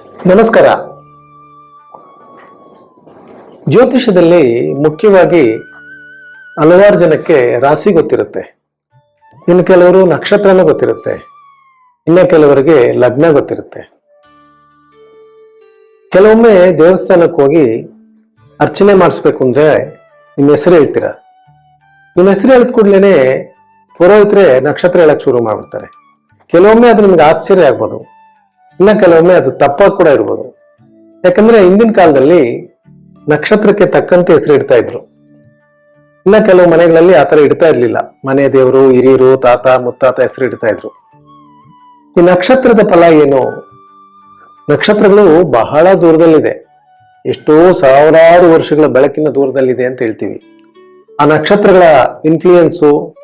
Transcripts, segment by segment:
ನಮಸ್ಕಾರ. ಜ್ಯೋತಿಷದಲ್ಲಿ ಮುಖ್ಯವಾಗಿ ಹಲವಾರು ಜನಕ್ಕೆ ರಾಶಿ ಗೊತ್ತಿರುತ್ತೆ. ಇನ್ನು ಕೆಲವರು ನಕ್ಷತ್ರನೂ ಗೊತ್ತಿರುತ್ತೆ. ಇನ್ನು ಕೆಲವರಿಗೆ ಲಗ್ನ ಗೊತ್ತಿರುತ್ತೆ. ಕೆಲವೊಮ್ಮೆ ದೇವಸ್ಥಾನಕ್ಕೆ ಹೋಗಿ ಅರ್ಚನೆ ಮಾಡಿಸ್ಬೇಕು ಅಂದ್ರೆ ನಿಮ್ಮ ಹೆಸರು ಹೇಳ್ತೀರ? ನಿಮ್ಮ ಹೆಸರು ಹೇಳಿದ ಕೂಡಲೇ ಪುರೋಹಿತರೆ ನಕ್ಷತ್ರ ಹೇಳಕ್ ಶುರು ಮಾಡ್ಬಿಡ್ತಾರೆ. ಕೆಲವೊಮ್ಮೆ ಅದು ನಿಮ್ಗೆ ಆಶ್ಚರ್ಯ ಆಗ್ಬೋದು. ಇನ್ನ ಕೆಲವೊಮ್ಮೆ ಅದು ತಪ್ಪಾಗಿ ಕೂಡ ಇರ್ಬೋದು. ಯಾಕಂದ್ರೆ ಹಿಂದಿನ ಕಾಲದಲ್ಲಿ ನಕ್ಷತ್ರಕ್ಕೆ ತಕ್ಕಂತೆ ಹೆಸರು ಇಡ್ತಾ ಇದ್ರು. ಇನ್ನ ಕೆಲವು ಮನೆಗಳಲ್ಲಿ ಆತರ ಇಡ್ತಾ ಇರ್ಲಿಲ್ಲ. ಮನೆ ದೇವರು, ಹಿರಿಯರು, ತಾತ, ಮುತ್ತಾತ ಹೆಸರು ಇಡ್ತಾ ಇದ್ರು. ಈ ನಕ್ಷತ್ರದ ಫಲ ಏನು? ನಕ್ಷತ್ರಗಳು ಬಹಳ ದೂರದಲ್ಲಿದೆ. ಎಷ್ಟೋ ಸಾವಿರಾರು ವರ್ಷಗಳ ಬೆಳಕಿನ ದೂರದಲ್ಲಿದೆ ಅಂತ ಹೇಳ್ತೀವಿ. ಆ ನಕ್ಷತ್ರಗಳ ಇನ್ಫ್ಲೂಯೆನ್ಸು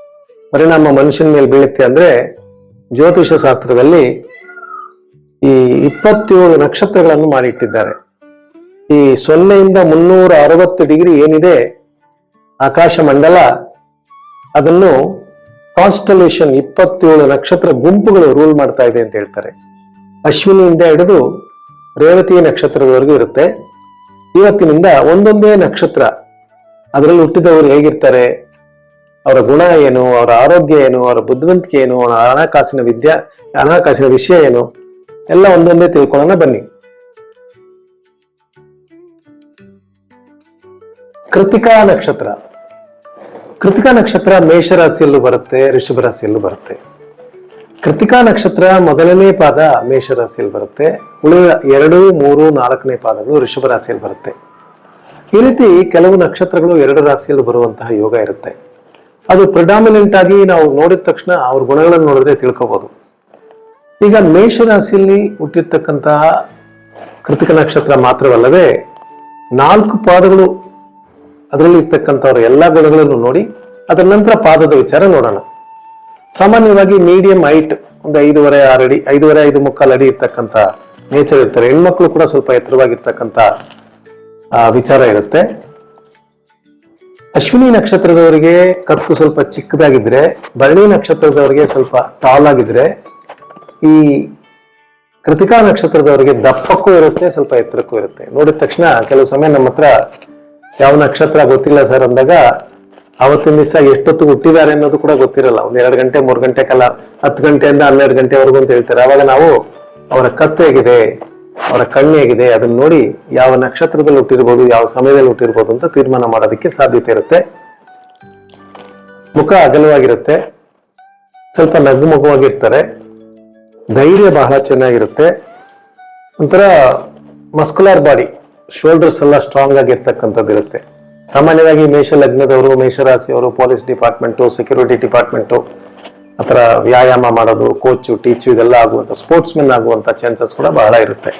ಪರಿಣಾಮ ಮನುಷ್ಯನ ಮೇಲೆ ಬೀಳುತ್ತೆ ಅಂದ್ರೆ ಜ್ಯೋತಿಷ ಶಾಸ್ತ್ರದಲ್ಲಿ ಈ ಇಪ್ಪತ್ತೇಳು ನಕ್ಷತ್ರಗಳನ್ನು ಮಾಡಿಟ್ಟಿದ್ದಾರೆ. ಈ ಸೊನ್ನೆಯಿಂದ ಮುನ್ನೂರ ಅರವತ್ತು ಡಿಗ್ರಿ ಏನಿದೆ, ಆಕಾಶ ಮಂಡಲ, ಅದನ್ನು ಕಾನ್ಸ್ಟಲೇಷನ್ ಇಪ್ಪತ್ತೇಳು ನಕ್ಷತ್ರ ಗುಂಪುಗಳು ರೂಲ್ ಮಾಡ್ತಾ ಇದೆ ಅಂತ ಹೇಳ್ತಾರೆ. ಅಶ್ವಿನಿಯಿಂದ ಹಿಡಿದು ರೇವತಿ ನಕ್ಷತ್ರದವರೆಗೂ ಇರುತ್ತೆ. ಇವತ್ತಿನಿಂದ ಒಂದೊಂದೇ ನಕ್ಷತ್ರ ಅದರಲ್ಲಿ ಹುಟ್ಟಿದವರು ಹೇಗಿರ್ತಾರೆ? ಅವರ ಗುಣ ಏನು, ಅವರ ಆರೋಗ್ಯ ಏನು, ಅವರ ಬುದ್ಧಿವಂತಿಕೆ ಏನು, ಅವರ ಹಣಕಾಸಿನ ವಿದ್ಯಾ ಹಣಕಾಸಿನ ವಿಷಯ ಏನು? ಎಲ್ಲ ಒಂದೊಂದೇ ತಿಳ್ಕೊಳ್ಳೋಣ, ಬನ್ನಿ. ಕೃತಿಕಾ ನಕ್ಷತ್ರ. ಕೃತಿಕಾ ನಕ್ಷತ್ರ ಮೇಷರಾಶಿಯಲ್ಲೂ ಬರುತ್ತೆ ಋಷಭ ರಾಶಿಯಲ್ಲೂ ಬರುತ್ತೆ. ಕೃತಿಕಾ ನಕ್ಷತ್ರ ಮೊದಲನೇ ಪಾದ ಮೇಷರಾಶಿಯಲ್ಲಿ ಬರುತ್ತೆ. ಉಳಿದ ಎರಡು, ಮೂರು, ನಾಲ್ಕನೇ ಪಾದಗಳು ಋಷಭ ರಾಶಿಯಲ್ಲಿ ಬರುತ್ತೆ. ಈ ರೀತಿ ಕೆಲವು ನಕ್ಷತ್ರಗಳು ಎರಡು ರಾಶಿಯಲ್ಲಿ ಬರುವಂತಹ ಯೋಗ ಇರುತ್ತೆ. ಅದು ಪ್ರಿಡಾಮಿನೆಂಟ್ ಆಗಿ ನಾವು ನೋಡಿದ ತಕ್ಷಣ ಅವ್ರ ಗುಣಗಳನ್ನು ನೋಡಿದ್ರೆ ತಿಳ್ಕೊಬಹುದು ಈಗ ಮೇಷರಾಶಿಯಲ್ಲಿ ಹುಟ್ಟಿರ್ತಕ್ಕಂತಹ ಕೃತಿಕ ನಕ್ಷತ್ರ ಮಾತ್ರವಲ್ಲದೆ ನಾಲ್ಕು ಪಾದಗಳು ಅದರಲ್ಲಿ ಇರ್ತಕ್ಕಂಥವ್ರ ಎಲ್ಲ ಗುಣಗಳನ್ನು ನೋಡಿ ಅದರ ನಂತರ ಪಾದದ ವಿಚಾರ ನೋಡೋಣ. ಸಾಮಾನ್ಯವಾಗಿ ಮೀಡಿಯಂ ಹೈಟ್ ಒಂದು ಐದೂವರೆ ಆರು ಅಡಿ, ಐದೂವರೆ ಐದು ಮುಕ್ಕಾಲು ಅಡಿ ಇರ್ತಕ್ಕಂಥ ನೇಚರ್ ಇರ್ತಾರೆ. ಹೆಣ್ಮಕ್ಳು ಕೂಡ ಸ್ವಲ್ಪ ಎತ್ತರವಾಗಿರ್ತಕ್ಕಂಥ ವಿಚಾರ ಇರುತ್ತೆ. ಅಶ್ವಿನಿ ನಕ್ಷತ್ರದವರಿಗೆ ಕತ್ತು ಸ್ವಲ್ಪ ಚಿಕ್ಕದಾಗಿದ್ರೆ, ಭರಣಿ ನಕ್ಷತ್ರದವರಿಗೆ ಸ್ವಲ್ಪ ಟಾಲ್ ಆಗಿದ್ರೆ ಈ ಕೃತಿಕಾ ನಕ್ಷತ್ರದವರಿಗೆ ದಪ್ಪಕ್ಕೂ ಇರುತ್ತೆ, ಸ್ವಲ್ಪ ಎತ್ತರಕ್ಕೂ ಇರುತ್ತೆ. ನೋಡಿದ ತಕ್ಷಣ ಕೆಲವು ಸಮಯ ನಮ್ಮ ಹತ್ರ ಯಾವ ನಕ್ಷತ್ರ ಗೊತ್ತಿಲ್ಲ ಸರ್ ಅಂದಾಗ ಅವತ್ತಿನ ದಿವಸ ಎಷ್ಟೊತ್ತು ಹುಟ್ಟಿದ್ದಾರೆ ಅನ್ನೋದು ಕೂಡ ಗೊತ್ತಿರಲ್ಲ. ಒಂದ್ ಎರಡು ಗಂಟೆ, ಮೂರು ಗಂಟೆ ಕಾಲ, ಹತ್ತು ಗಂಟೆಯಿಂದ ಹನ್ನೆರಡು ಗಂಟೆವರೆಗೂ ಅಂತ ಹೇಳ್ತಾರೆ. ಅವಾಗ ನಾವು ಅವರ ಕತ್ತು ಹೇಗಿದೆ, ಅವರ ಕಣ್ಣು ಹೇಗಿದೆ, ಅದನ್ನ ನೋಡಿ ಯಾವ ನಕ್ಷತ್ರದಲ್ಲಿ ಹುಟ್ಟಿರ್ಬೋದು, ಯಾವ ಸಮಯದಲ್ಲಿ ಹುಟ್ಟಿರ್ಬೋದು ಅಂತ ತೀರ್ಮಾನ ಮಾಡೋದಕ್ಕೆ ಸಾಧ್ಯತೆ ಇರುತ್ತೆ. ಮುಖ ಅಗಲವಾಗಿರುತ್ತೆ. ಸ್ವಲ್ಪ ನಗುಮಗುವಾಗಿರ್ತಾರೆ ಧೈರ್ಯ ಬಹಳ ಚೆನ್ನಾಗಿರುತ್ತೆ. ಒಂಥರ ಮಸ್ಕುಲರ್ ಬಾಡಿ ಶೋಲ್ಡರ್ಸ್ ಎಲ್ಲ ಸ್ಟ್ರಾಂಗ್ ಆಗಿರ್ತಕ್ಕಂಥದ್ದು ಇರುತ್ತೆ. ಸಾಮಾನ್ಯವಾಗಿ ಮೇಷ ಲಗ್ನದವರು, ಮೇಷರಾಶಿಯವರು ಪೊಲೀಸ್ ಡಿಪಾರ್ಟ್ಮೆಂಟು ಸೆಕ್ಯೂರಿಟಿ ಡಿಪಾರ್ಟ್ಮೆಂಟು ಆ ಥರ ವ್ಯಾಯಾಮ ಮಾಡೋದು ಕೋಚು ಟೀಚು ಇದೆಲ್ಲ ಆಗುವಂಥ ಸ್ಪೋರ್ಟ್ಸ್ ಮೆನ್ ಆಗುವಂಥ ಚಾನ್ಸಸ್ ಕೂಡ ಬಹಳ ಇರುತ್ತೆ.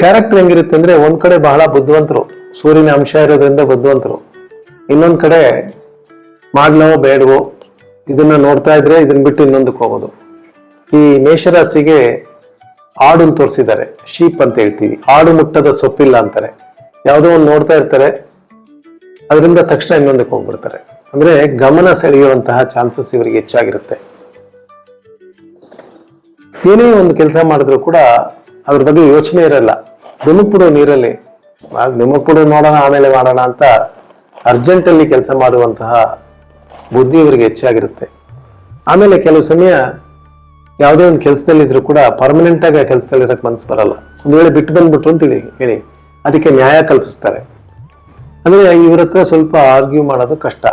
ಕ್ಯಾರೆಕ್ಟರ್ ಹೆಂಗಿರುತ್ತೆ ಅಂದ್ರೆ ಒಂದು ಕಡೆ ಬಹಳ ಬುದ್ಧಿವಂತರು, ಸೂರ್ಯನ ಅಂಶ ಇರೋದ್ರಿಂದ ಬುದ್ಧಿವಂತರು. ಇನ್ನೊಂದು ಕಡೆ ಮಾಡ್ಲವೋ ಬೇಡವೋ ಇದನ್ನ ನೋಡ್ತಾ ಇದ್ರೆ ಇದನ್ನ ಬಿಟ್ಟು ಇನ್ನೊಂದಕ್ಕೆ ಹೋಗೋದು. ಈ ಮೇಷರಾಶಿಗೆ ಆಡು ತೋರಿಸಿದ್ದಾರೆ. ಶೀಪ್ ಅಂತ ಹೇಳ್ತೀವಿ. ಆಡು ಮುಟ್ಟದ ಸೊಪ್ಪಿಲ್ಲ ಅಂತಾರೆ. ಯಾವುದೋ ಒಂದು ನೋಡ್ತಾ ಇರ್ತಾರೆ. ಅದರಿಂದ ತಕ್ಷಣ ಇನ್ನೊಂದಕ್ಕೆ ಹೋಗ್ಬಿಡ್ತಾರೆ. ಅಂದ್ರೆ ಗಮನ ಸೆಳೆಯುವಂತಹ ಚಾನ್ಸಸ್ ಇವರಿಗೆ ಹೆಚ್ಚಾಗಿರುತ್ತೆ. ಏನೇ ಒಂದು ಕೆಲಸ ಮಾಡಿದ್ರು ಕೂಡ ಅದ್ರ ಬಗ್ಗೆ ಯೋಚನೆ ಇರಲ್ಲ. ಧುಮುಕ್ಬಿಡು ನೀರಲ್ಲಿ ಧುಮುಕ್ಬಿಡು ನೋಡೋಣ, ಆಮೇಲೆ ಮಾಡೋಣ ಅಂತ ಅರ್ಜೆಂಟಲ್ಲಿ ಕೆಲಸ ಮಾಡುವಂತಹ ಬುದ್ಧಿ ಇವರಿಗೆ ಹೆಚ್ಚಾಗಿರುತ್ತೆ. ಆಮೇಲೆ ಕೆಲವು ಸಮಯ ಯಾವುದೇ ಒಂದು ಕೆಲಸದಲ್ಲಿ ಇದ್ರು ಕೂಡ ಪರ್ಮನೆಂಟ್ ಆಗಿ ಆ ಕೆಲಸದಲ್ಲಿ ಇರಕ್ಕೆ ಮನಸ್ಸು ಬರಲ್ಲ. ಒಂದು ವೇಳೆ ಬಿಟ್ಟು ಬಂದ್ಬಿಟ್ರು ಅಂತ ಹೇಳಿ. ಹೇಳಿ ಅದಕ್ಕೆ ನ್ಯಾಯ ಕಲ್ಪಿಸ್ತಾರೆ. ಅಂದ್ರೆ ಇವ್ರ ಹತ್ರ ಸ್ವಲ್ಪ ಆರ್ಗ್ಯೂ ಮಾಡೋದು ಕಷ್ಟ.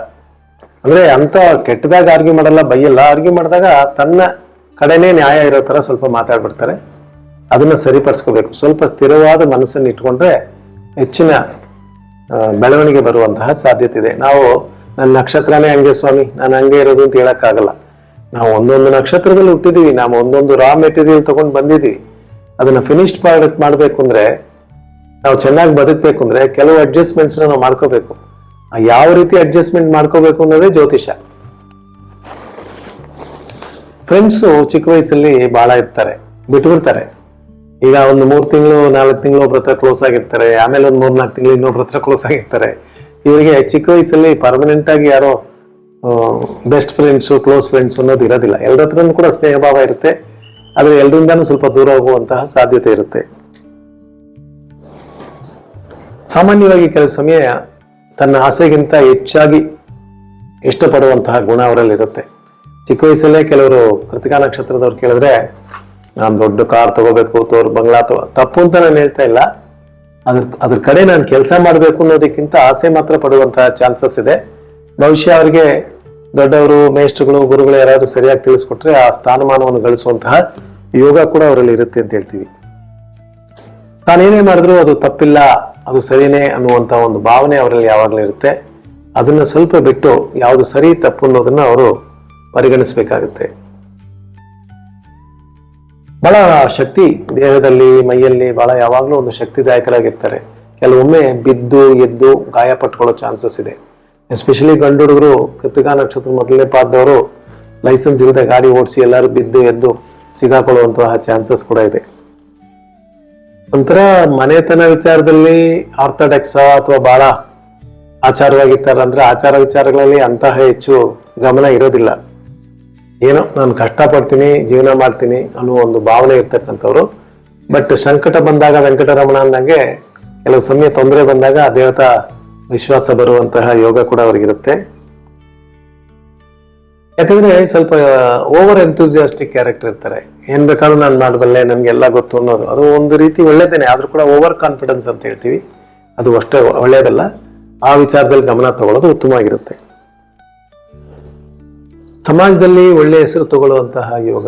ಅಂದ್ರೆ ಅಂತ ಕೆಟ್ಟದಾಗ ಆರ್ಗ್ಯೂ ಮಾಡಲ್ಲ, ಬೈಯಲ್ಲ. ಆರ್ಗ್ಯೂ ಮಾಡಿದಾಗ ತನ್ನ ಕಡೆನೇ ನ್ಯಾಯ ಇರೋ ತರ ಸ್ವಲ್ಪ ಮಾತಾಡ್ಬಿಡ್ತಾರೆ. ಅದನ್ನ ಸರಿಪಡಿಸ್ಕೋಬೇಕು. ಸ್ವಲ್ಪ ಸ್ಥಿರವಾದ ಮನಸ್ಸನ್ನು ಇಟ್ಕೊಂಡ್ರೆ ಹೆಚ್ಚಿನ ಬೆಳವಣಿಗೆ ಬರುವಂತಹ ಸಾಧ್ಯತೆ ಇದೆ. ನಾವು ನನ್ನ ನಕ್ಷತ್ರನೇ ಹಂಗೆ ಸ್ವಾಮಿ. ನಾನು ಹಂಗೆ ಇರೋದು ಅಂತ ಹೇಳೋಕ್ಕಾಗಲ್ಲ. ನಾವು ಒಂದೊಂದು ನಕ್ಷತ್ರದಲ್ಲಿ ಹುಟ್ಟಿದೀವಿ. ನಾವು ಒಂದೊಂದು ರಾ ಮೆಟೀರಿಯಲ್ ತಗೊಂಡು ಬಂದಿದೀವಿ. ಅದನ್ನ ಫಿನಿಶ್ಡ್ ಪ್ರಾಡಕ್ಟ್ ಮಾಡಬೇಕು ಅಂದ್ರೆ, ನಾವು ಚೆನ್ನಾಗಿ ಬದುಕಬೇಕು ಅಂದ್ರೆ ಕೆಲವು ಅಡ್ಜಸ್ಟ್ಮೆಂಟ್ಸ್ ನಾವು ಮಾಡ್ಕೋಬೇಕು. ಯಾವ ರೀತಿ ಅಡ್ಜಸ್ಟ್ಮೆಂಟ್ ಮಾಡ್ಕೋಬೇಕು ಅನ್ನೋದೇ ಜ್ಯೋತಿಷ. ಫ್ರೆಂಡ್ಸು ಚಿಕ್ಕ ವಯಸ್ಸಲ್ಲಿ ಭಾಳ ಇರ್ತಾರೆ. ಬಿಟ್ಬಿಡ್ತಾರೆ. ಈಗ ಒಂದು ಮೂರು ತಿಂಗಳು, ನಾಲ್ಕು ತಿಂಗಳು ಒಬ್ರ ಹತ್ರ ಕ್ಲೋಸ್ ಆಗಿರ್ತಾರೆ. ಆಮೇಲೆ ಒಂದು ಮೂರು ನಾಲ್ಕು ತಿಂಗಳು ಇನ್ನೊಬ್ರ ಹತ್ರ ಕ್ಲೋಸ್ ಆಗಿರ್ತಾರೆ. ಇವರಿಗೆ ಚಿಕ್ಕ ವಯಸ್ಸಲ್ಲಿ ಪರ್ಮನೆಂಟ್ ಆಗಿ ಯಾರೋ ಬೆಸ್ಟ್ ಫ್ರೆಂಡ್ಸು ಕ್ಲೋಸ್ ಫ್ರೆಂಡ್ಸ್ ಅನ್ನೋದು ಇರೋದಿಲ್ಲ. ಎಲ್ಲರ ಹತ್ರನೂ ಕೂಡ ಸ್ನೇಹ ಭಾವ ಇರುತ್ತೆ. ಆದರೆ ಎಲ್ಲರಿಂದಾನು ಸ್ವಲ್ಪ ದೂರ ಹೋಗುವಂತಹ ಸಾಧ್ಯತೆ ಇರುತ್ತೆ. ಸಾಮಾನ್ಯವಾಗಿ ಕೆಲವು ಸಮಯ ತನ್ನ ಆಸೆಗಿಂತ ಹೆಚ್ಚಾಗಿ ಇಷ್ಟಪಡುವಂತಹ ಗುಣ ಅವರಲ್ಲಿ ಇರುತ್ತೆ. ಚಿಕ್ಕ ವಯಸ್ಸಲ್ಲೇ ಕೆಲವರು ಕೃತಿಕಾ ನಕ್ಷತ್ರದವ್ರು ಕೇಳಿದ್ರೆ, ನಾನು ದೊಡ್ಡ ಕಾರ್ ತಗೋಬೇಕು, ತೋರ್ ಬಂಗ್ಲಾ ತಗೋ. ತಪ್ಪು ಅಂತ ನಾನು ಹೇಳ್ತಾ ಇಲ್ಲ. ಅದ್ರ ಅದ್ರ ಕಡೆ ನಾನು ಕೆಲಸ ಮಾಡಬೇಕು ಅನ್ನೋದಕ್ಕಿಂತ ಆಸೆ ಮಾತ್ರ ಪಡುವಂತಹ ಚಾನ್ಸಸ್ ಇದೆ. ಭವಿಷ್ಯ ಅವರಿಗೆ ದೊಡ್ಡವರು, ಮೇಷ್ಟ್ರುಗಳು, ಗುರುಗಳು ಯಾರಾದರೂ ಸರಿಯಾಗಿ ತಿಳಿಸ್ಕೊಟ್ರೆ ಆ ಸ್ಥಾನಮಾನವನ್ನು ಗಳಿಸುವಂತಹ ಯೋಗ ಕೂಡ ಅವರಲ್ಲಿ ಇರುತ್ತೆ ಅಂತ ಹೇಳ್ತೀವಿ. ತಾನೇನೇ ಮಾಡಿದ್ರು ಅದು ತಪ್ಪಿಲ್ಲ, ಅದು ಸರಿನೇ ಅನ್ನುವಂಥ ಒಂದು ಭಾವನೆ ಅವರಲ್ಲಿ ಯಾವಾಗಲೂ ಇರುತ್ತೆ. ಅದನ್ನ ಸ್ವಲ್ಪ ಬಿಟ್ಟು ಯಾವುದು ಸರಿ ತಪ್ಪು ಅನ್ನೋದನ್ನ ಅವರು ಪರಿಗಣಿಸಬೇಕಾಗುತ್ತೆ. ಬಹಳ ಶಕ್ತಿ ದೇಹದಲ್ಲಿ, ಮೈಯಲ್ಲಿ ಬಹಳ ಯಾವಾಗಲೂ ಒಂದು ಶಕ್ತಿದಾಯಕರಾಗಿರ್ತಾರೆ. ಕೆಲವೊಮ್ಮೆ ಬಿದ್ದು, ಎದ್ದು ಗಾಯ ಪಟ್ಕೊಳ್ಳೋ ಚಾನ್ಸಸ್ ಇದೆ. ಎಸ್ಪೆಷಲಿ ಗಂಡು ಹುಡುಗರು, ಕೃತಿಕಾ ನಕ್ಷತ್ರ ಮೊದಲನೇ ಪಾದವರು ಲೈಸೆನ್ಸ್ ಇಲ್ಲದೆ ಗಾಡಿ ಓಡಿಸಿ ಎಲ್ಲರೂ ಬಿದ್ದು, ಎದ್ದು ಸಿಗಾಕೊಳ್ಳುವಂತಹ ಚಾನ್ಸಸ್ ಕೂಡ ಇದೆ. ನಂತರ ಮನೆತನ ವಿಚಾರದಲ್ಲಿ ಆರ್ಥೋಡಾಕ್ಸ ಅಥವಾ ಬಹಳ ಆಚಾರವಾಗಿರ್ತಾರೆ ಅಂದ್ರೆ ಆಚಾರ ವಿಚಾರಗಳಲ್ಲಿ ಅಂತಹ ಹೆಚ್ಚು ಗಮನ ಇರೋದಿಲ್ಲ. ಏನೋ ನಾನು ಕಷ್ಟಪಡ್ತೀನಿ, ಜೀವನ ಮಾಡ್ತೀನಿ ಅನ್ನೋ ಒಂದು ಭಾವನೆ ಇರ್ತಕ್ಕಂಥವ್ರು. ಬಟ್ ಸಂಕಟ ಬಂದಾಗ ವೆಂಕಟರಮಣ ಅಂದಂಗೆ ಕೆಲವು ಸಮಯ ತೊಂದರೆ ಬಂದಾಗ ದೇವತಾ ವಿಶ್ವಾಸ ಬರುವಂತಹ ಯೋಗ ಕೂಡ ಅವ್ರಿಗಿರುತ್ತೆ. ಯಾಕಂದ್ರೆ ಸ್ವಲ್ಪ ಓವರ್ ಎಂಥೂಸಿಯಾಸ್ಟಿಕ್ ಕ್ಯಾರೆಕ್ಟರ್ ಇರ್ತಾರೆ. ಏನ್ ಬೇಕಾದ್ರೂ ನಾನು ಮಾಡಬಲ್ಲೆ ನನ್ಗೆಲ್ಲ ಗೊತ್ತು ಅನ್ನೋದು ಅದು ಒಂದು ರೀತಿ ಒಳ್ಳೇದೇನೆ, ಆದ್ರೂ ಕೂಡ ಓವರ್ ಕಾನ್ಫಿಡೆನ್ಸ್ ಅಂತ ಹೇಳ್ತೀವಿ. ಅದು ಅಷ್ಟೇ ಒಳ್ಳೇದಲ್ಲ. ಆ ವಿಚಾರದಲ್ಲಿ ಗಮನ ತಗೊಳ್ಳೋದು ಉತ್ತಮವಾಗಿರುತ್ತೆ. ಸಮಾಜದಲ್ಲಿ ಒಳ್ಳೆಯ ಹೆಸರು ತಗೊಳ್ಳುವಂತಹ ಯೋಗ,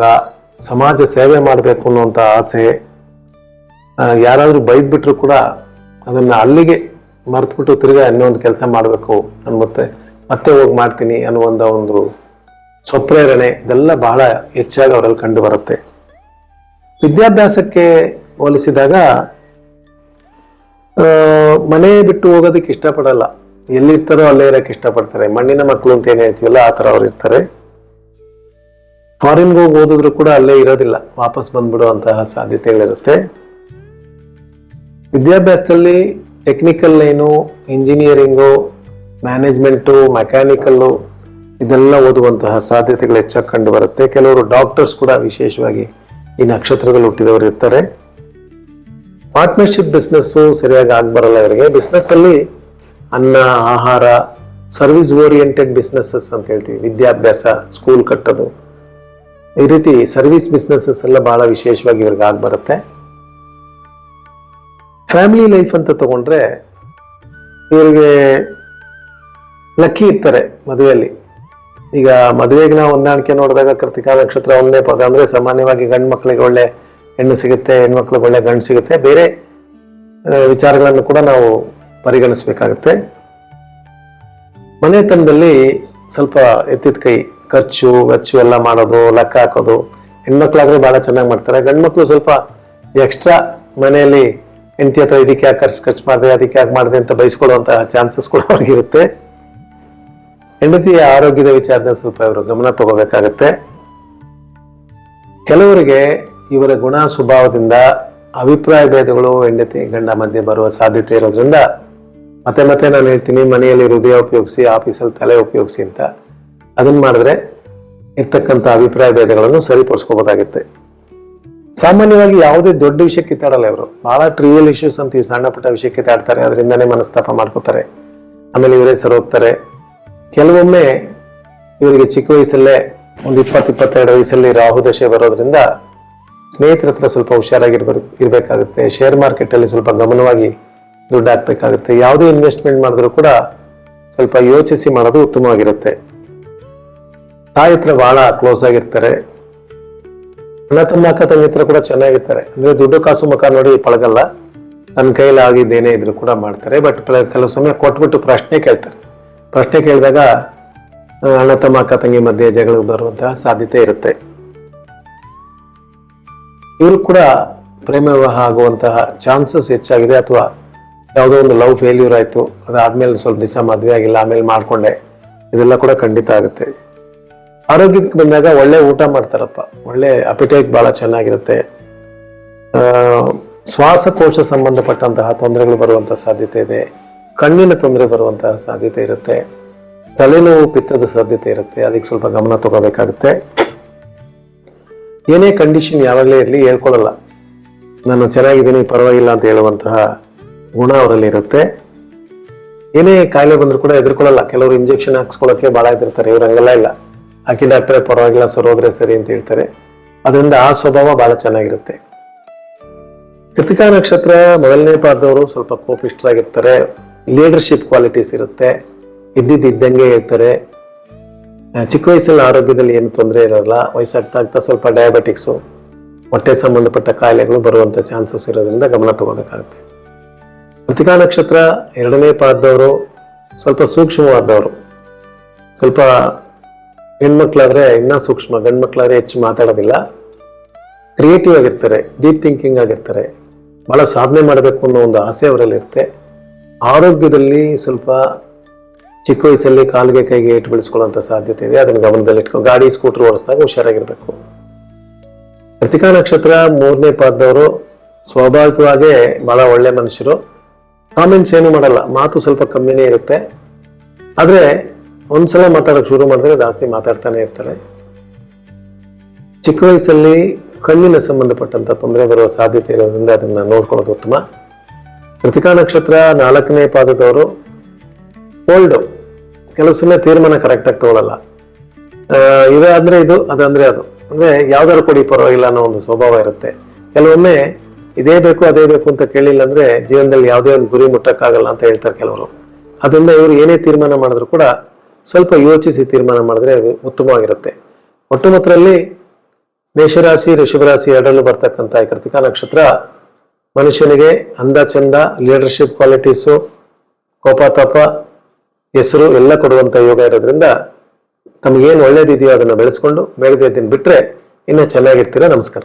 ಸಮಾಜ ಸೇವೆ ಮಾಡಬೇಕು ಅನ್ನುವಂಥ ಆಸೆ ಯಾರಾದರೂ ಬೈದ್ಬಿಟ್ರು ಕೂಡ ಅದನ್ನು ಅಲ್ಲಿಗೆ ಮರೆತುಬಿಟ್ಟು ತಿರ್ಗಾ ಇನ್ನೊಂದು ಕೆಲಸ ಮಾಡಬೇಕು ನಾನು ಮತ್ತೆ ಹೋಗಿ ಮಾಡ್ತೀನಿ ಅನ್ನುವಂಥ ಒಂದು ಸ್ವಪ್ರೇರಣೆ ಇದೆಲ್ಲ ಬಹಳ ಹೆಚ್ಚಾಗಿ ಅವರಲ್ಲಿ ಕಂಡು ಬರುತ್ತೆ. ವಿದ್ಯಾಭ್ಯಾಸಕ್ಕೆ ಹೋಲಿಸಿದಾಗ ಮನೆ ಬಿಟ್ಟು ಹೋಗೋದಕ್ಕೆ ಇಷ್ಟಪಡಲ್ಲ. ಎಲ್ಲಿರ್ತಾರೋ ಅಲ್ಲೇ ಇರೋಕ್ಕೆ ಇಷ್ಟಪಡ್ತಾರೆ. ಮಣ್ಣಿನ ಮಕ್ಕಳು ಅಂತ ಏನು ಹೇಳ್ತೀವಲ್ಲ, ಆ ಥರ ಅವ್ರು ಇರ್ತಾರೆ. ಫಾರಿನ್ಗೆ ಹೋಗಿ ಓದಿದ್ರು ಕೂಡ ಅಲ್ಲೇ ಇರೋದಿಲ್ಲ. ವಾಪಸ್ ಬಂದ್ಬಿಡುವಂತಹ ಸಾಧ್ಯತೆಗಳಿರುತ್ತೆ ವಿದ್ಯಾಭ್ಯಾಸದಲ್ಲಿ technical line engineering management mechanical ಇದೆಲ್ಲ ಓದುವಂತಹ ಸಾಧ್ಯತೆಗಳು ಹೆಚ್ಚಾಗಿ ಕಂಡು ಬರುತ್ತೆ. ಕೆಲವರು ಡಾಕ್ಟರ್ಸ್ ಕೂಡ ವಿಶೇಷವಾಗಿ ಈ ನಕ್ಷತ್ರಗಳು ಹುಟ್ಟಿದವರು ಇರ್ತಾರೆ. ಪಾರ್ಟ್ನರ್ಶಿಪ್ ಬಿಸ್ನೆಸ್ಸು ಸರಿಯಾಗಿ ಆಗ್ಬರಲ್ಲ ಇವರಿಗೆ. ಬಿಸ್ನೆಸ್ಸಲ್ಲಿ ಅನ್ನ, ಆಹಾರ ಸರ್ವಿಸ್ ಓರಿಯೆಂಟೆಡ್ ಬಿಸ್ನೆಸ್ಸಸ್ ಅಂತ ಹೇಳ್ತೀವಿ. ವಿದ್ಯಾಭ್ಯಾಸ ಸ್ಕೂಲ್ ಕಟ್ಟೋದು. ಈ ರೀತಿ ಸರ್ವಿಸ್ ಬಿಸ್ನೆಸಸ್ ಎಲ್ಲ ಬಹಳ ವಿಶೇಷವಾಗಿ ಇವ್ರಿಗೆ ಆಗ್ಬರುತ್ತೆ ಫ್ಯಾಮಿಲಿ ಲೈಫ್ ಅಂತ ತಗೊಂಡ್ರೆ ಇವರಿಗೆ ಲಕ್ಕಿ ಇರ್ತಾರೆ ಮದುವೆಯಲ್ಲಿ. ಈಗ ಮದುವೆಗೆ ನಾವು ಹೊಂದಾಣಿಕೆ ನೋಡಿದಾಗ ಕೃತಿಕಾ ನಕ್ಷತ್ರ ಒಂದೇ ಪದ ಅಂದರೆ ಸಾಮಾನ್ಯವಾಗಿ ಗಂಡು ಮಕ್ಕಳಿಗೆ ಒಳ್ಳೆ ಹೆಣ್ಣು ಸಿಗುತ್ತೆ, ಹೆಣ್ಮಕ್ಳಿಗೆ ಒಳ್ಳೆ ಗಂಡು ಸಿಗುತ್ತೆ. ಬೇರೆ ವಿಚಾರಗಳನ್ನು ಕೂಡ ನಾವು ಪರಿಗಣಿಸಬೇಕಾಗುತ್ತೆ. ಮನೆತನದಲ್ಲಿ ಸ್ವಲ್ಪ ಎತ್ತಿದ ಕೈ ಖರ್ಚು, ವೆಚ್ಚು ಎಲ್ಲ ಮಾಡೋದು, ಲೆಕ್ಕ ಹಾಕೋದು. ಹೆಣ್ಮಕ್ಳಾದ್ರೆ ಬಹಳ ಚೆನ್ನಾಗಿ ಮಾಡ್ತಾರೆ. ಗಂಡ್ಮಕ್ಳು ಸ್ವಲ್ಪ ಎಕ್ಸ್ಟ್ರಾ ಮನೆಯಲ್ಲಿ ಹೆಂಡತಿ ಹತ್ರ ಇದಕ್ಕೆ ಯಾಕೆ ಖರ್ಚು ಖರ್ಚು ಮಾಡಿದೆ, ಅದಕ್ಕೆ ಯಾಕೆ ಮಾಡಿದೆ ಅಂತ ಬಯಸ್ಕೊಳ್ಳುವಂತಹ ಚಾನ್ಸಸ್ ಕೂಡ ಅವ್ರಿಗಿರುತ್ತೆ. ಹೆಂಡತಿಯ ಆರೋಗ್ಯದ ವಿಚಾರದಲ್ಲಿ ಸ್ವಲ್ಪ ಇವರು ಗಮನ ತಗೋಬೇಕಾಗತ್ತೆ. ಕೆಲವರಿಗೆ ಇವರ ಗುಣ ಸ್ವಭಾವದಿಂದ ಅಭಿಪ್ರಾಯ ಭೇದಗಳು ಹೆಂಡತಿ, ಗಂಡ ಮಧ್ಯೆ ಬರುವ ಸಾಧ್ಯತೆ ಇರೋದ್ರಿಂದ ಮತ್ತೆ ಮತ್ತೆ ನಾನು ಹೇಳ್ತೀನಿ, ಮನೆಯಲ್ಲಿ ಹೃದಯ ಉಪಯೋಗಿಸಿ, ಆಫೀಸಲ್ಲಿ ತಲೆ ಉಪಯೋಗಿಸಿ ಅಂತ. ಅದನ್ನ ಮಾಡಿದ್ರೆ ಇರ್ತಕ್ಕಂಥ ಅಭಿಪ್ರಾಯ ಭೇದಗಳನ್ನು ಸರಿಪಡಿಸ್ಕೋಬೋದಾಗುತ್ತೆ. ಸಾಮಾನ್ಯವಾಗಿ ಯಾವುದೇ ದೊಡ್ಡ ವಿಷಯಕ್ಕೆ ಕಿತ್ತಾಡಲ್ಲ ಇವರು. ಬಹಳ ಟ್ರಿವಿಯಲ್ ಇಶ್ಯೂಸ್ ಅಂತೀವಿ ಸಣ್ಣ ಪುಟ್ಟ ವಿಷಯಕ್ಕೆ ಕಿತ್ತಾಡ್ತಾರೆ ಅದರಿಂದನೇ ಮನಸ್ತಾಪ ಮಾಡ್ಕೋತಾರೆ. ಆಮೇಲೆ ಇವರೇ ಸರ್ ಹೋಗ್ತಾರೆ. ಕೆಲವೊಮ್ಮೆ ಇವರಿಗೆ ಚಿಕ್ಕ ವಯಸ್ಸಲ್ಲೇ ಒಂದು ಇಪ್ಪತ್ತು, ಇಪ್ಪತ್ತೆರಡು ವಯಸ್ಸಲ್ಲಿ ರಾಹು ದಶೆ ಬರೋದ್ರಿಂದ ಸ್ನೇಹಿತರ ಹತ್ರ ಸ್ವಲ್ಪ ಹುಷಾರಾಗಿರ್ಬೇಕು ಇರಬೇಕಾಗುತ್ತೆ. ಶೇರ್ ಮಾರ್ಕೆಟಲ್ಲಿ ಸ್ವಲ್ಪ ಗಮನವಾಗಿ ದುಡ್ಡು ಹಾಕಬೇಕಾಗುತ್ತೆ. ಯಾವುದೇ ಇನ್ವೆಸ್ಟ್ಮೆಂಟ್ ಮಾಡಿದ್ರು ಕೂಡ ಸ್ವಲ್ಪ ಯೋಚಿಸಿ ಮಾಡೋದು ಉತ್ತಮವಾಗಿರುತ್ತೆ. ತಾಯಿ ಹತ್ರ ಬಹಳ ಕ್ಲೋಸ್ ಆಗಿರ್ತಾರೆ. ಅಣ್ಣ ತಮ್ಮ ಅಕ್ಕ ತಂಗಿ ಹತ್ರ ಕೂಡ ಚೆನ್ನಾಗಿರ್ತಾರೆ. ಅಂದ್ರೆ ದುಡ್ಡು ಕಾಸು ಮುಖ ನೋಡಿ ಪಳಗಲ್ಲ. ನನ್ನ ಕೈಲಿ ಆಗಿದ್ದೇನೇ ಇದ್ರು ಕೂಡ ಮಾಡ್ತಾರೆ. ಬಟ್ ಕೆಲವು ಸಮಯ ಕೊಟ್ಬಿಟ್ಟು ಪ್ರಶ್ನೆ ಕೇಳ್ತಾರೆ. ಪ್ರಶ್ನೆ ಕೇಳಿದಾಗ ಅಣ್ಣ ತಮ್ಮ ಅಕ್ಕ ತಂಗಿ ಮಧ್ಯೆ ಜಗಳ ಬರುವಂತಹ ಸಾಧ್ಯತೆ ಇರುತ್ತೆ. ಇವರು ಕೂಡ ಪ್ರೇಮ ವಿವಾಹ ಆಗುವಂತಹ ಚಾನ್ಸಸ್ ಹೆಚ್ಚಾಗಿದೆ. ಅಥವಾ ಯಾವುದೋ ಒಂದು ಲವ್ ಫೇಲ್ಯೂರ್ ಆಯಿತು. ಅದಾದ್ಮೇಲೆ ಸ್ವಲ್ಪ ದಿವಸ ಮದುವೆ ಆಗಿಲ್ಲ, ಆಮೇಲೆ ಮಾಡ್ಕೊಂಡೆ. ಇದೆಲ್ಲ ಕೂಡ ಖಂಡಿತ ಆಗುತ್ತೆ. ಆರೋಗ್ಯಕ್ಕೆ ಬಂದಾಗ ಒಳ್ಳೆ ಊಟ ಮಾಡ್ತಾರಪ್ಪ. ಒಳ್ಳೆ ಅಪಿಟೈಟ್ ಬಹಳ ಚೆನ್ನಾಗಿರುತ್ತೆ. ಶ್ವಾಸಕೋಶ ಸಂಬಂಧಪಟ್ಟಂತಹ ತೊಂದರೆಗಳು ಬರುವಂತಹ ಸಾಧ್ಯತೆ ಇದೆ. ಕಣ್ಣಿನ ತೊಂದರೆ ಬರುವಂತಹ ಸಾಧ್ಯತೆ ಇರುತ್ತೆ. ತಲೆನೋವು ಪಿತ್ತದ ಸಾಧ್ಯತೆ ಇರುತ್ತೆ. ಅದಕ್ಕೆ ಸ್ವಲ್ಪ ಗಮನ ತಗೋಬೇಕಾಗುತ್ತೆ. ಏನೇ ಕಂಡೀಷನ್ ಯಾವಾಗಲೇ ಇರಲಿ ಹೇಳ್ಕೊಳ್ಳಲ್ಲ ನಾನು ಚೆನ್ನಾಗಿದ್ದೀನಿ, ಪರವಾಗಿಲ್ಲ ಅಂತ ಹೇಳುವಂತಹ ಗುಣ ಅವರಲ್ಲಿ ಇರುತ್ತೆ. ಏನೇ ಕಾಯಿಲೆ ಬಂದರೂ ಕೂಡ ಎದುರ್ಕೊಳ್ಳಲ್ಲ. ಕೆಲವರು ಇಂಜೆಕ್ಷನ್ ಹಾಕ್ಸ್ಕೊಳ್ಳೋಕ್ಕೆ ಭಾಳ ಇದಿರ್ತಾರೆ ಇವ್ರು ಹಂಗೆಲ್ಲ ಇಲ್ಲ. ಹಾಕಿ ಡಾಕ್ಟ್ರೆ ಪರವಾಗಿಲ್ಲ ಸರ್ ಹೋದ್ರೆ ಸರಿ ಅಂತ ಹೇಳ್ತಾರೆ. ಅದರಿಂದ ಆ ಸ್ವಭಾವ ಬಹಳ ಚೆನ್ನಾಗಿರುತ್ತೆ. ಕೃತಿಕಾ ನಕ್ಷತ್ರ ಮೊದಲನೇ ಪಾದವರು ಸ್ವಲ್ಪ ಕೋಪಿಷ್ಟರಾಗಿರ್ತಾರೆ ಲೀಡರ್ಶಿಪ್ ಕ್ವಾಲಿಟೀಸ್ ಇರುತ್ತೆ. ಇದ್ದಿದ್ದಂಗೆ ಹೇಳ್ತಾರೆ. ಚಿಕ್ಕ ವಯಸ್ಸಲ್ಲಿ ಆರೋಗ್ಯದಲ್ಲಿ ಏನು ತೊಂದರೆ ಇರಲ್ಲ. ವಯಸ್ಸಾಗ್ತಾ ಆಗ್ತಾ ಸ್ವಲ್ಪ ಡಯಾಬೆಟಿಕ್ಸು ಹೊಟ್ಟೆ ಸಂಬಂಧಪಟ್ಟ ಕಾಯಿಲೆಗಳು ಬರುವಂಥ ಚಾನ್ಸಸ್ ಇರೋದ್ರಿಂದ ಗಮನ ತಗೋಬೇಕಾಗುತ್ತೆ. ಕೃತಿಕಾ ನಕ್ಷತ್ರ ಎರಡನೇ ಪಾದದವರು ಸ್ವಲ್ಪ ಸೂಕ್ಷ್ಮವಾದವರು. ಸ್ವಲ್ಪ ಹೆಣ್ಮಕ್ಳಾದ್ರೆ ಇನ್ನೂ ಸೂಕ್ಷ್ಮ, ಗಂಡ್ಮಕ್ಳಾದ್ರೆ ಹೆಚ್ಚು ಮಾತಾಡೋದಿಲ್ಲ. ಕ್ರಿಯೇಟಿವ್ ಆಗಿರ್ತಾರೆ ಡೀಪ್ ಥಿಂಕಿಂಗ್ ಆಗಿರ್ತಾರೆ. ಬಹಳ ಸಾಧನೆ ಮಾಡಬೇಕು ಅನ್ನೋ ಒಂದು ಆಸೆ ಅವರಲ್ಲಿ ಇರುತ್ತೆ ಆರೋಗ್ಯದಲ್ಲಿ ಸ್ವಲ್ಪ ಚಿಕ್ಕ ವಯಸ್ಸಲ್ಲಿ ಕಾಲಿಗೆ ಕೈಗೆ ಏಟು ಬೆಳೆಸ್ಕೊಳ್ಳೋಂಥ ಸಾಧ್ಯತೆ ಇದೆ. ಅದನ್ನು ಗಮನದಲ್ಲಿ ಇಟ್ಕೊಂಡು ಗಾಡಿ ಸ್ಕೂಟರ್ ಓಡಿಸಿದಾಗ ಹುಷಾರಾಗಿರ್ಬೇಕು. ಕೃತಿಕಾ ನಕ್ಷತ್ರ ಮೂರನೇ ಪಾದದವರು ಸ್ವಾಭಾವಿಕವಾಗೇ ಬಹಳ ಒಳ್ಳೆ ಮನುಷ್ಯರು. ಕಾಮೆಂಟ್ಸ್ ಏನು ಮಾಡಲ್ಲ, ಮಾತು ಸ್ವಲ್ಪ ಕಮ್ಮಿನೇ ಇರುತ್ತೆ. ಆದರೆ ಒಂದ್ಸಲ ಮಾತಾಡೋಕೆ ಶುರು ಮಾಡಿದ್ರೆ ಜಾಸ್ತಿ ಮಾತಾಡ್ತಾನೆ ಇರ್ತಾರೆ. ಚಿಕ್ಕ ವಯಸ್ಸಲ್ಲಿ ಕಣ್ಣಿನ ಸಂಬಂಧಪಟ್ಟಂತ ತೊಂದರೆ ಬರುವ ಸಾಧ್ಯತೆ ಇರೋದ್ರಿಂದ ಅದನ್ನ ನೋಡ್ಕೊಳ್ಳೋದು ಉತ್ತಮ. ಕೃತಿಕಾ ನಕ್ಷತ್ರ ನಾಲ್ಕನೇ ಪಾದದವರು ಓಲ್ಡು. ಕೆಲವು ಸಲ ತೀರ್ಮಾನ ಕರೆಕ್ಟಾಗಿ ತಗೊಳ್ಳಲ್ಲ ಅಂದ್ರೆ ಇದು, ಅದಂದ್ರೆ ಅದು. ಅಂದ್ರೆ ಯಾವ್ದಾದ್ರು ಕೊಡಿ ಪರವಾಗಿಲ್ಲ ಅನ್ನೋ ಒಂದು ಸ್ವಭಾವ ಇರುತ್ತೆ. ಕೆಲವೊಮ್ಮೆ ಇದೇ ಬೇಕು, ಅದೇ ಬೇಕು ಅಂತ ಕೇಳಿಲ್ಲ ಅಂದ್ರೆ ಜೀವನದಲ್ಲಿ ಯಾವುದೇ ಒಂದು ಗುರಿ ಮುಟ್ಟಕ್ಕಾಗಲ್ಲ ಅಂತ ಹೇಳ್ತಾರೆ ಕೆಲವರು. ಅದರಿಂದ ಇವರು ಏನೇ ತೀರ್ಮಾನ ಮಾಡಿದ್ರು ಕೂಡ ಸ್ವಲ್ಪ ಯೋಚಿಸಿ ತೀರ್ಮಾನ ಮಾಡಿದ್ರೆ ಅದು ಉತ್ತಮವಾಗಿರುತ್ತೆ. ಒಟ್ಟುಮೊತ್ತರಲ್ಲಿ ಮೇಷರಾಶಿ ಋಷಭರಾಶಿ ಎರಡರಲ್ಲೂ ಬರ್ತಕ್ಕಂಥ ಕೃತಿಕ ನಕ್ಷತ್ರ ಮನುಷ್ಯನಿಗೆ ಅಂದ, ಚಂದ ಲೀಡರ್ಶಿಪ್ ಕ್ವಾಲಿಟೀಸು ಕೋಪ ತಾಪ ಹೆಸರು ಎಲ್ಲ ಕೊಡುವಂತ ಯೋಗ ಇರೋದ್ರಿಂದ ತಮಗೇನು ಒಳ್ಳೇದಿದೆಯೋ ಅದನ್ನು ಬೆಳೆಸ್ಕೊಂಡು ಬೆಳೆದಿದ್ದೀನಿ ಬಿಟ್ಟರೆ ಇನ್ನೂ ಚೆನ್ನಾಗಿರ್ತೀರ? ನಮಸ್ಕಾರ.